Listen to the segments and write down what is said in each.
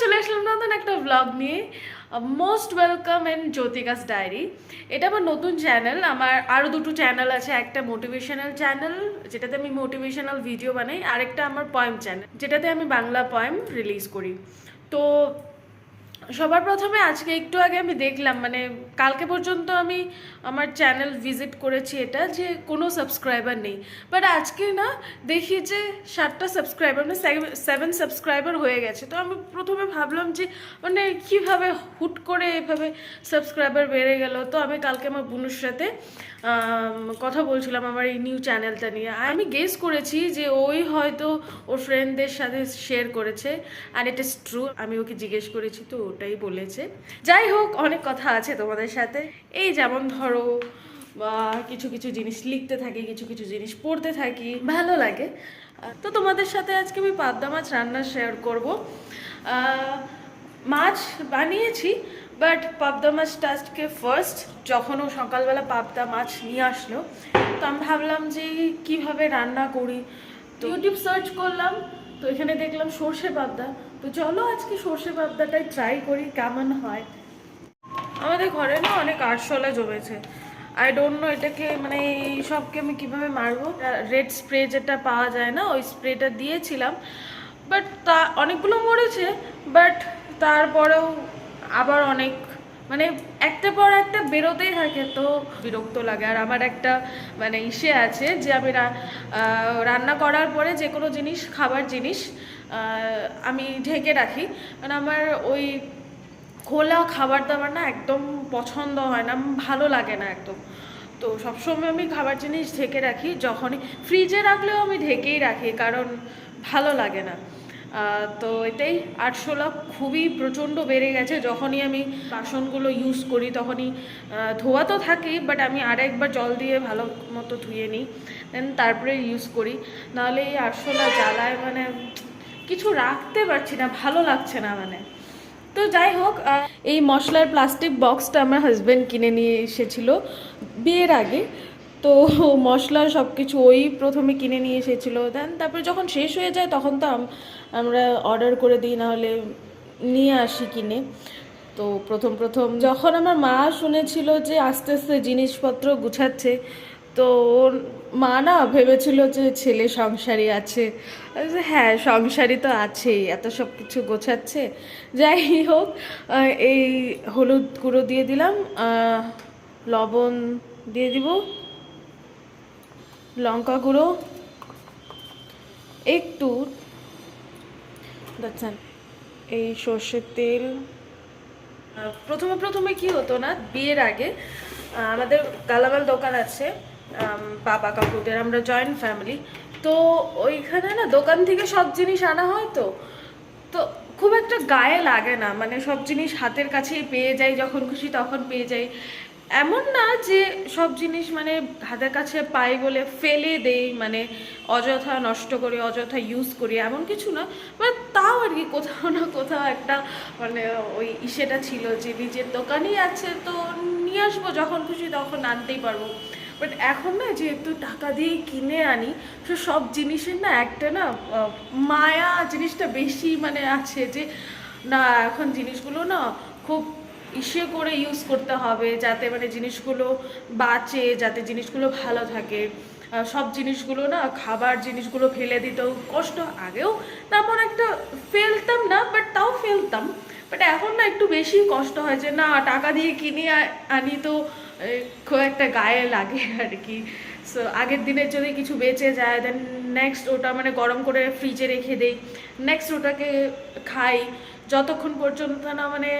চলে আসলাম নতুন একটা ব্লগ নিয়ে। Most welcome in Jyotika's diary এটা আমার নতুন চ্যানেল আমার আরও দুটো চ্যানেল আছে, একটা মোটিভেশনাল চ্যানেল যেটাতে আমি মোটিভেশনাল ভিডিও বানাই, আরেকটা আমার পয়েম চ্যানেল যেটাতে আমি বাংলা পয়েম রিলিজ করি। তো সবার প্রথমে আজকে একটু আগে আমি দেখলাম মানে কালকে পর্যন্ত আমি আমার চ্যানেল ভিজিট করেছি এটা, যে কোনো সাবস্ক্রাইবার নেই। বাট আজকে না, দেখি যে সাতটা সাবস্ক্রাইবার মানে সেভেন সাবস্ক্রাইবার হয়ে গেছে। তো আমি প্রথমে ভাবলাম যে মানে কীভাবে হুট করে এভাবে সাবস্ক্রাইবার বেড়ে গেল? তো আমি কালকে আমার বুনুর সাথে কথা বলছিলাম আমার এই নিউ চ্যানেলটা নিয়ে। আমি গেস করেছি যে ওই হয়তো ওর ফ্রেন্ডদের সাথে শেয়ার করেছে আর ইস ট্রু আমি ওকে জিজ্ঞেস করেছি, তো ওটাই বলেছে। যাই হোক, অনেক কথা আছে তোমাদের সাথে। এই যেমন ধরো, বা কিছু কিছু জিনিস লিখতে থাকি, কিছু কিছু জিনিস পড়তে থাকি, ভালো লাগে। তো তোমাদের সাথে আজকে আমি পাবদা মাছ রান্না শেয়ার করব। মাছ বানিয়েছি বাট পাবদা মাছটা আজকে ফার্স্ট যখন ও সকালবেলা পাবদা মাছ নিয়ে আসলো, তো আমি ভাবলাম যে কীভাবে রান্না করি? তো ইউটিউব সার্চ করলাম, তো এখানে দেখলাম সর্ষে পাবদা। তো চলো আজকে সর্ষে পাবদাটাই ট্রাই করি, কেমন হয়? আমাদের ঘরে না অনেক আরশোলা জমেছে। আই ডোন্ট নো এটাকে মানে এই সবকে আমি কীভাবে মারবো? রেড স্প্রে যেটা পাওয়া যায় না, ওই স্প্রেটা দিয়েছিলাম। বাট তা অনেকগুলো মরেছে বাট তারপরেও আবার অনেক মানে একটা পর একটা বেরোতেই থাকে তো বিরক্ত লাগে। আর আমার একটা মানে ইসে আছে যে আমি রান্না করার পরে যে কোনো জিনিস, খাবার জিনিস আমি ঢেকে রাখি। কারণ আমার ওই খোলা খাবার দাবার না একদম পছন্দ হয় না, ভালো লাগে না একদম। তো সবসময় আমি খাবার জিনিস ঢেকে রাখি, যখনই ফ্রিজে রাখলেও আমি ঢেকেই রাখি, কারণ ভালো লাগে না। তো এটাই আরশোলা খুবই প্রচণ্ড বেড়ে গেছে। যখনই আমি বাসনগুলো ইউজ করি তখনই ধোয়া তো থাকেই বাট আমি আরেকবার জল দিয়ে ভালো মতো ধুয়ে নিই দেন তারপরে ইউজ করি। নাহলে এই আরশোলা জ্বালায় মানে কিছু রাখতে পারছি না, ভালো লাগছে না মানে। তো যাই হোক এই মশলার প্লাস্টিক বক্সটা আমার হাজব্যান্ড কিনে নিয়ে এসেছিল বিয়ের আগে। তো মশলা সব কিছু ওই প্রথমে কিনে নিয়ে এসেছিল। দেন তারপরে যখন শেষ হয়ে যায় তখন তো আমরা অর্ডার করে দিই, নাহলে নিয়ে আসি কিনে। তো প্রথম প্রথম যখন আমার মা শুনেছিল যে আস্তে আস্তে জিনিসপত্র গুছাচ্ছে, তো ওর মা না ভেবেছিল যে ছেলে সংসারী আছে। হ্যাঁ সংসারী তো আছেই, এত সব কিছু গোছাচ্ছে। যাই হোক এই হলুদ গুঁড়ো দিয়ে দিলাম লবণ দিয়ে দিব। লঙ্কা গুঁড়ো, একটু, দেখছেন, এই সর্ষের তেল। প্রথমে প্রথমে কি হতো না, বিয়ের আগে আমাদের গালামাল দোকান আছে বাবা কাকুদের আমরা জয়েন্ট ফ্যামিলি তো ওইখানে না, দোকান থেকে সব জিনিস আনা হয় তো। তো খুব একটা গায়ে লাগে না মানে সব জিনিস হাতের কাছেই পেয়ে যাই, যখন খুশি তখন পেয়ে যাই। এমন না যে সব জিনিস মানে হাতের কাছে পাই বলে ফেলে দেই মানে অযথা নষ্ট করি, অযথা ইউজ করি, এমন কিছু না। মানে তাও আর কি কোথাও না কোথাও একটা মানে ওই ইসেটা ছিল যে নিজের দোকানই আছে তো নিয়ে আসব, যখন খুশি তখন আনতেই পারব। বাট এখন না যেহেতু টাকা দিয়ে কিনে আনি, তো সব জিনিসের না একটা না মায়া জিনিসটা বেশি মানে আছে যে, না এখন জিনিসগুলো না খুব ইসে করে ইউজ করতে হবে যাতে মানে জিনিসগুলো বাঁচে, যাতে জিনিসগুলো ভালো থাকে। সব জিনিসগুলো না খাবার জিনিসগুলো ফেলে দিতেও কষ্ট, আগেও তেমন একটা ফেলতাম না বাট তাও ফেলতাম। বাট এখন না একটু বেশি কষ্ট হয় যে না, টাকা দিয়ে কিনে আনি তো খুব একটা গায়ে লাগে আর কি সো আগের দিনের যদি কিছু বেঁচে যায় দেন নেক্সট ওটা মানে গরম করে ফ্রিজে রেখে দেই। নেক্সট ওটাকে খাই। যতক্ষণ পর্যন্ত না মানে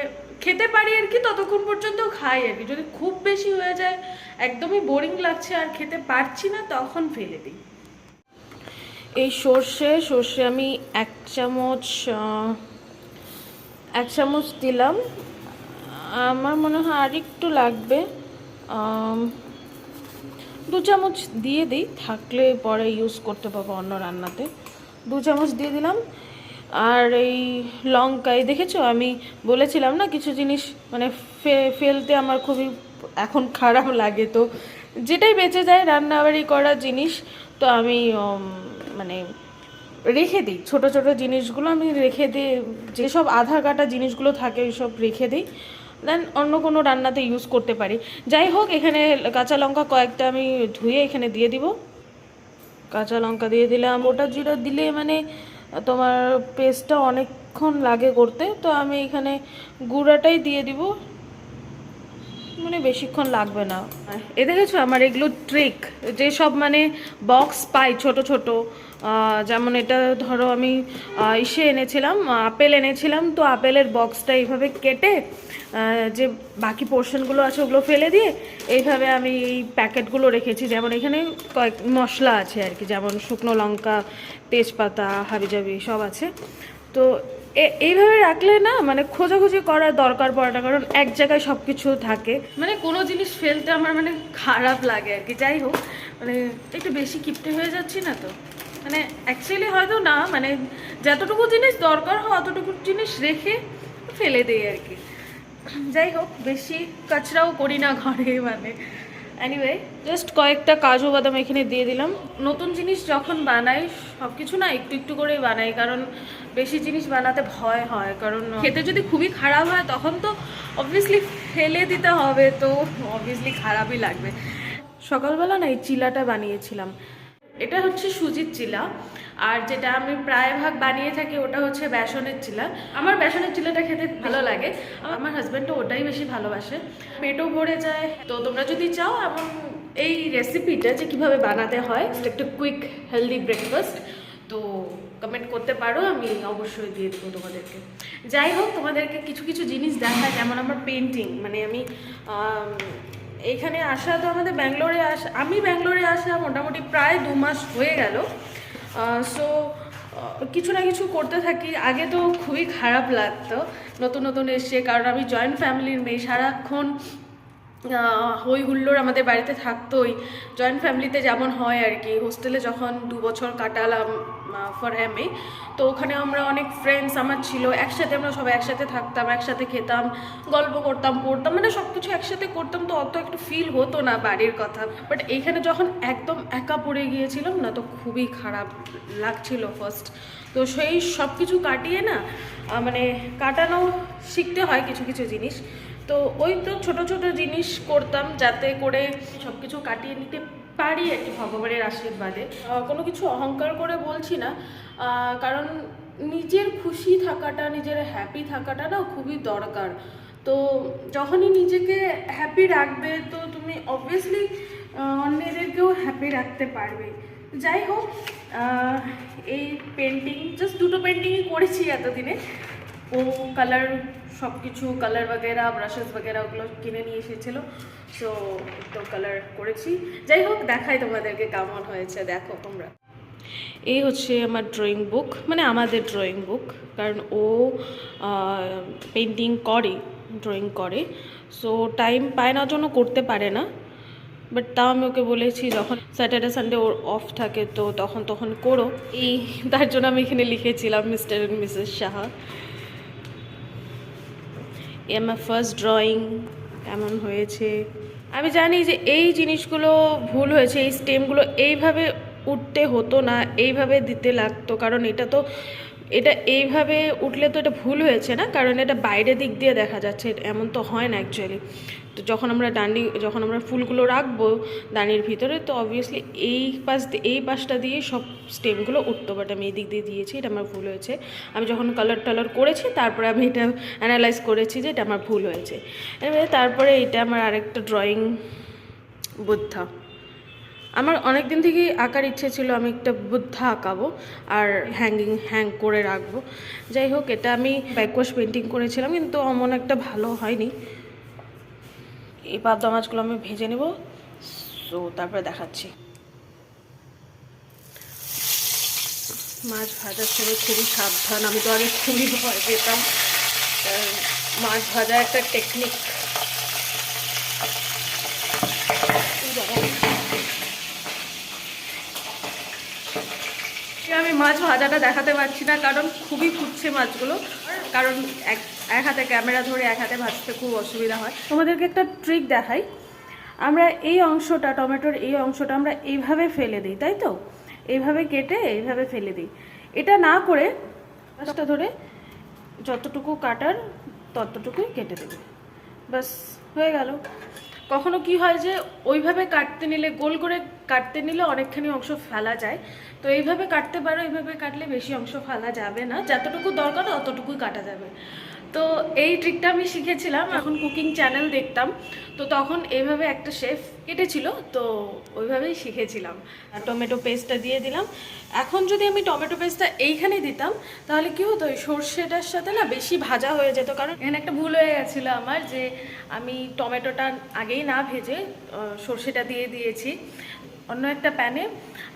খেতে পারি আর কি, ততক্ষণ পর্যন্ত খাই আর কি। যদি খুব বেশি হয়ে যায়, একদমই বোরিং লাগছে আর খেতে পারছি না, তখন ফেলে দিই। এই সর্ষে সর্ষে আমি এক চামচ এক চামচ দিলাম। আমার মনে হয় আর একটু লাগবে। দু চামচ দিয়ে দিই, থাকলে পরে ইউজ করতে পারব অন্য রান্নাতে। দু চামচ দিয়ে দিলাম। আর এই লঙ্কা এই দেখেছ? আমি বলেছিলাম না, কিছু জিনিস মানে ফেলতে আমার খুবই এখন খারাপ লাগে তো। যেটাই বেঁচে যায়, রান্নাবাড়ি করা জিনিস, তো আমি মানে রেখে দিই। ছোট ছোট জিনিসগুলো আমি রেখে দিই যেসব আধা কাটা জিনিসগুলো থাকে, ওইসব রেখে দিই। দেন অন্য কোনো রান্নাতে ইউজ করতে পারি। যাই হোক, এখানে কাঁচা লঙ্কা কয়েকটা আমি ধুয়ে এখানে দিয়ে দিব। কাঁচা লঙ্কা দিয়ে দিলাম। ওটা জিরা দিলে মানে তোমার পেস্টটা অনেকক্ষণ লাগে করতে, তো আমি এখানে গুঁড়াটাই দিয়ে দিব। মানে বেশিক্ষণ লাগবে না। এ দেখেছ আমার এগুলো ট্রিক যেসব মানে বক্স পাই ছোট ছোট। যেমন এটা ধরো আমি ইসে এনেছিলাম, আপেল এনেছিলাম, তো আপেলের বক্সটা এইভাবে কেটে যে বাকি পোর্শনগুলো আছে ওগুলো ফেলে দিয়ে এইভাবে আমি এই প্যাকেটগুলো রেখেছি। যেমন এখানে কয়েক মশলা আছে আর কি, যেমন শুকনো লঙ্কা, তেজপাতা, হাবিজাবি সব আছে। তো এইভাবে রাখলে না মানে খোঁজাখুঁজি করার দরকার পড়ে না, কারণ এক জায়গায় সব কিছু থাকে। মানে কোনো জিনিস ফেলতে আমার মানে খারাপ লাগে আর কি, যাই হোক। মানে একটু বেশি কিপটে হয়ে যাচ্ছি না তো? মানে অ্যাকচুয়ালি হয়তো না মানে যতটুকু জিনিস দরকার হয় অতটুকু জিনিস রেখে ফেলে দিই আর কি। যাই হোক, বেশি কাচরাও করি না ঘরে মানে। এনিওয়ে জাস্ট কয়েকটা কাজু বাদাম এখানে দিয়ে দিলাম। নতুন জিনিস যখন বানাই সব কিছু না একটু একটু করেই বানাই, কারণ বেশি জিনিস বানাতে ভয় হয়। কারণ খেতে যদি খুবই খারাপ হয়, তখন তো অবভিয়াসলি ফেলে দিতে হবে, তো অবভিয়াসলি খারাপই লাগবে। সকালবেলা না এই চিলাটা বানিয়েছিলাম। এটা হচ্ছে সুজির চিলা। আর যেটা আমি প্রায় ভাগ বানিয়ে থাকি ওটা হচ্ছে বেসনের চিলা। আমার বেসনের চিলাটা খেতে ভালো লাগে। আমার হাজব্যান্ডও ওটাই বেশি ভালোবাসে। পেটও ভরে যায়। তো তোমরা যদি চাও এমন এই রেসিপিটা যে কীভাবে বানাতে হয় একটা কুইক হেলদি ব্রেকফাস্ট তো কমেন্ট করতে পারো। আমি অবশ্যই দিয়ে দেবো তোমাদেরকে। যাই হোক তোমাদেরকে কিছু কিছু জিনিস দেখায় যেমন আমার পেন্টিং মানে আমি আম, এখানে আসা তো আমাদের ব্যাঙ্গালোরে আসা, আমি ব্যাঙ্গালোরে আসা মোটামুটি প্রায় দু মাস হয়ে গেল। সো কিছু না কিছু করতে থাকি। আগে তো খুবই খারাপ লাগতো নতুন নতুন এসে কারণ আমি জয়েন্ট ফ্যামিলির মেয়ে, সারাক্ষণ হই হুল্লোড় আমাদের বাড়িতে থাকতোই। জয়েন্ট ফ্যামিলিতে যেমন হয় আর কি। হোস্টেলে যখন দু বছর কাটালাম ফর এম এ তো ওখানে আমরা অনেক ফ্রেন্ডস আমার ছিল। একসাথে আমরা সবাই একসাথে থাকতাম, একসাথে খেতাম, গল্প করতাম, পড়তাম মানে সব কিছু একসাথে করতাম তো অত একটু ফিল হতো না বাড়ির কথা। বাট এইখানে যখন একদম একা পড়ে গিয়েছিলাম না, তো খুবই খারাপ লাগছিল ফার্স্ট তো সেই সব কিছু কাটিয়ে না মানে কাটানো শিখতে হয় কিছু কিছু জিনিস। তো ওই তো ছোট ছোট জিনিস করতাম যাতে করে সব কিছু কাটিয়ে নিতে পারি আর কি ভগবানের আশীর্বাদে। কোনো কিছু অহংকার করে বলছি না কারণ নিজের খুশি থাকাটা, নিজের হ্যাপি থাকাটা না খুবই দরকার। তো যখনই নিজেকে হ্যাপি রাখবে, তো তুমি অবভিয়াসলি অন্যদেরকেও হ্যাপি রাখতে পারবে। যাই হোক এই পেন্টিং জাস্ট দুটো পেন্টিংই করেছি এতদিনে। ও কালার সব কিছু কালার বাগেরা ব্রাশেস বাগেরা ওগুলো কিনে নিয়ে এসেছিল। সো তো কালার করেছি। যাই হোক, দেখাই তোমাদেরকে কেমন হয়েছে। দেখো তোমরা। এই হচ্ছে আমার ড্রয়িং বুক মানে আমাদের ড্রয়িং বুক কারণ ও পেন্টিং করে ড্রয়িং করে। সো টাইম পায় না জন্য করতে পারে না। বাট তাও আমি ওকে বলেছি, যখন স্যাটারডে সানডে ওর অফ থাকে, তো তখন তখন করো। এই, তার জন্য আমি এখানে লিখেছিলাম মিস্টার অ্যান্ড মিসেস সাহা। এ আমার ফার্স্ট ড্রয়িং কেমন হয়েছে? আমি জানি যে এই জিনিসগুলো ভুল হয়েছে, এই স্টেমগুলো এইভাবে উঠতে হতো না, এইভাবে দিতে লাগতো, কারণ এটা তো, এটা এইভাবে উঠলে তো এটা ভুল হয়েছে না? কারণ এটা বাইরে দিক দিয়ে দেখা যাচ্ছে, এমন তো হয় না অ্যাকচুয়ালি তো যখন আমরা ডান্ডি যখন আমরা ফুলগুলো রাখব দানির ভিতরে, তো অবভিয়াসলি এই পাশ এই পাশটা দিয়ে সব স্টেমগুলো উঠতো বাট আমি এই দিক দিয়ে দিয়েছি, এটা আমার ভুল হয়েছে। আমি যখন কালার টালার করেছি, তারপরে আমি এটা অ্যানালাইজ করেছি যে এটা আমার ভুল হয়েছে। এবারে তারপরে এটা আমার আরেকটা ড্রয়িং বুদ্ধা। আমার অনেক দিন থেকেই আঁকার ইচ্ছে ছিল আমি একটা বুদ্ধা আঁকাবো আর হ্যাঙ্গিং হ্যাং করে রাখব। যাই হোক, এটা আমি ব্যাকওয়াশ পেন্টিং করেছিলাম, কিন্তু অমন একটা ভালো হয়নি। এই পাবদা মাছগুলো আমি ভেজে নেব। সো তারপরে দেখাচ্ছি। মাছ ভাজার সময় খুবই সাবধান। আমি তো আগে খুবই ভয় পেতাম। মাছ ভাজা একটা টেকনিক আমি মাছ ভাজাটা দেখাতে পারছি না, কারণ খুবই ফুটছে মাছগুলো। কারণ এক এক হাতে ক্যামেরা ধরে এক হাতে ভাজতে খুব অসুবিধা হয়। তোমাদেরকে একটা ট্রিক দেখাই। আমরা এই অংশটা, টমেটোর এই অংশটা আমরা এইভাবে ফেলে দিই, তাই তো? এইভাবে কেটে এইভাবে ফেলে দিই। এটা না করে মাছটা ধরে যতটুকু কাটার ততটুকুই কেটে দেবে। ব্যাস, হয়ে গেল। কখনো কি হয় যে ওইভাবে কাটতে নিলে, গোল করে কাটতে নিলে অনেকখানি অংশ ফেলা যায়। তো এইভাবে কাটতে পারো, এইভাবে কাটলে বেশি অংশ ফেলা যাবে না। যতটুকু দরকার অতটুকুই কাটা যাবে। তো এই ট্রিকটা আমি শিখেছিলাম, এখন কুকিং চ্যানেল দেখতাম। তো তখন এইভাবে একটা শেফ কেটেছিল, তো ওইভাবেই শিখেছিলাম। আর টমেটো পেস্টটা দিয়ে দিলাম। এখন যদি আমি টমেটো পেস্টটা এইখানে দিতাম, তাহলে কি হতো? ওই সর্ষেটার সাথে না বেশি ভাজা হয়ে যেত। কারণ এখানে একটা ভুল হয়ে গেছিল আমার, যে আমি টমেটোটা আগেই না ভেজে সর্ষেটা দিয়ে দিয়েছি। অন্য একটা প্যানে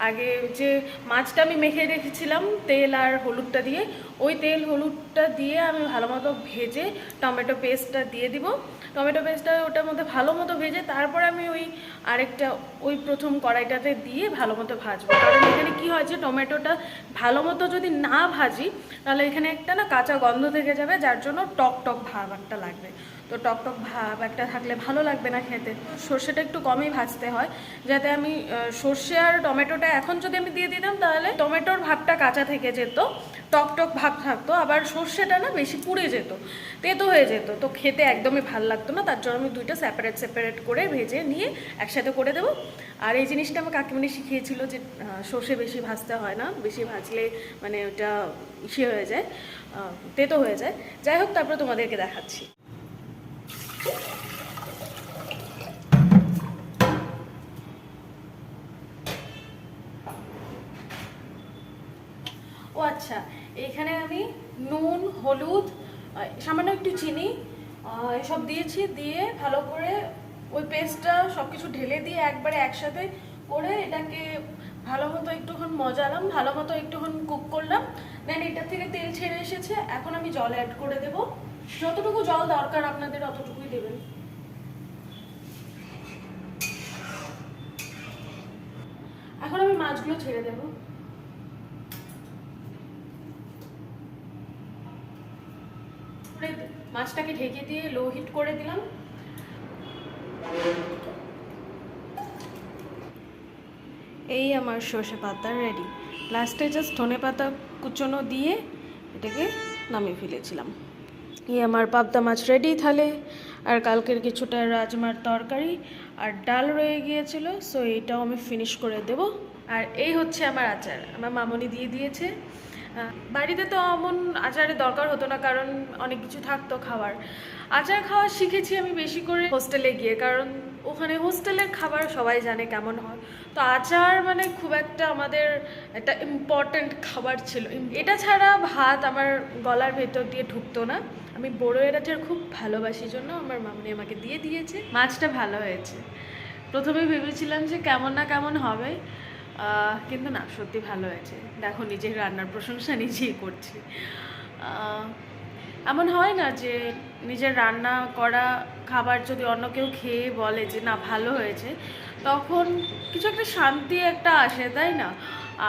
আগে যে মাছটা আমি মেখে রেখেছিলাম, তেল আর হলুদটা দিয়ে ওই তেল হলুদটা দিয়ে আমি ভালো মতো ভেজে টমেটো পেস্টটা দিয়ে দিব। টমেটো পেস্টটা ওটার মধ্যে ভালো মতো ভেজে তারপরে আমি ওই আরেকটা ওই প্রথম কড়াইটাতে দিয়ে ভালো মতো ভাজবো। কারণ এখানে কি হয় যে টমেটোটা ভালো মতো যদি না ভাজি, তাহলে এখানে একটা না কাঁচা গন্ধ থেকে যাবে, যার জন্য টক টক ভাব একটা লাগবে। তো টক টক ভাব একটা থাকলে ভালো লাগবে না খেতে। সর্ষেটা একটু কমই ভাজতে হয়। যাতে আমি সর্ষে আর টমেটোটা এখন যদি আমি দিয়ে দিতাম, তাহলে টমেটোর ভাবটা কাঁচা থেকে যেত। টক টক ভাব থাকতো, আবার সর্ষেটা না বেশি পুড়ে যেত, তেতো হয়ে যেত। তো খেতে একদমই ভালো লাগতো না, তার জন্য আমি দুইটা সেপারেট সেপারেট করে ভেজে নিয়ে একসাথে করে দেবো। আর এই জিনিসটা আমার কাকিমণি শিখিয়েছিল যে সর্ষে বেশি ভাজতে হয় না, বেশি ভাজলে মানে ওটা ইসে হয়ে যায় তেতো হয়ে যায়। যাই হোক, তারপরে তোমাদেরকে দেখাচ্ছি ও আচ্ছা এখানে আমি নুন হলুদ সামান্য একটু চিনি এসব দিয়েছি, দিয়ে ভালো করে ওই পেস্টটা সব কিছু ঢেলে দিয়ে একবারে একসাথে করে এটাকে ভালো মতো একটুক্ষণ মজালাম, ভালো মতো একটুক্ষণ কুক করলাম। দেন এটা থেকে তেল ছেড়ে এসেছে, এখন আমি জল অ্যাড করে দেব। যতটুকু জল দরকার আপনাদের অতটুকুই দেবেন। এখন আমি মাছগুলো ছেড়ে দেবো করে মাছটাকে ঢেকে দিয়ে লো হিট করে দিলাম। এই আমার সর্ষে পাতা রেডি লাস্টে জাস্ট ধনে পাতা কুচনো দিয়ে এটাকে নামিয়ে ফেলেছিলাম। এই আমার পাবদা মাছ রেডি থালে। আর কালকের কিছুটা রাজমার তরকারি আর ডাল রয়ে গিয়েছিল সো এইটাও আমি ফিনিশ করে দেব। আর এই হচ্ছে আমার আচার। আমার মামনি দিয়ে দিয়েছে। বাড়িতে তো এমন আচারের দরকার হতো না, কারণ অনেক কিছু থাকতো খাবার আচার খাওয়া শিখেছি আমি বেশি করে হোস্টেলে গিয়ে, কারণ ওখানে হোস্টেলের খাবার সবাই জানে কেমন হয়। তো আচার মানে খুব একটা আমাদের একটা ইম্পর্ট্যান্ট খাবার ছিল। এটা ছাড়া ভাত আমার গলার ভেতর দিয়ে ঢুকতো না। আমি বড়ো আচার খুব ভালোবাসি জন্য আমার মামনি আমাকে দিয়ে দিয়েছে। মাছটা ভালো হয়েছে। প্রথমে ভেবেছিলাম যে কেমন না কেমন হবে। কিন্তু না, সত্যি ভালো হয়েছে। দেখো, নিজের রান্নার প্রশংসা নিজেই করছি। এমন হয় না যে নিজের রান্না করা খাবার যদি অন্য কেউ খেয়ে বলে যে, না, ভালো হয়েছে, তখন কিছু একটা শান্তি একটা আসে, তাই না?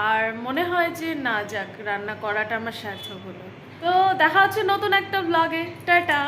আর মনে হয় যে, না, যাক, রান্না করাটা আমার সার্থক হলো। তো দেখা হচ্ছে নতুন একটা ব্লগে টাটা!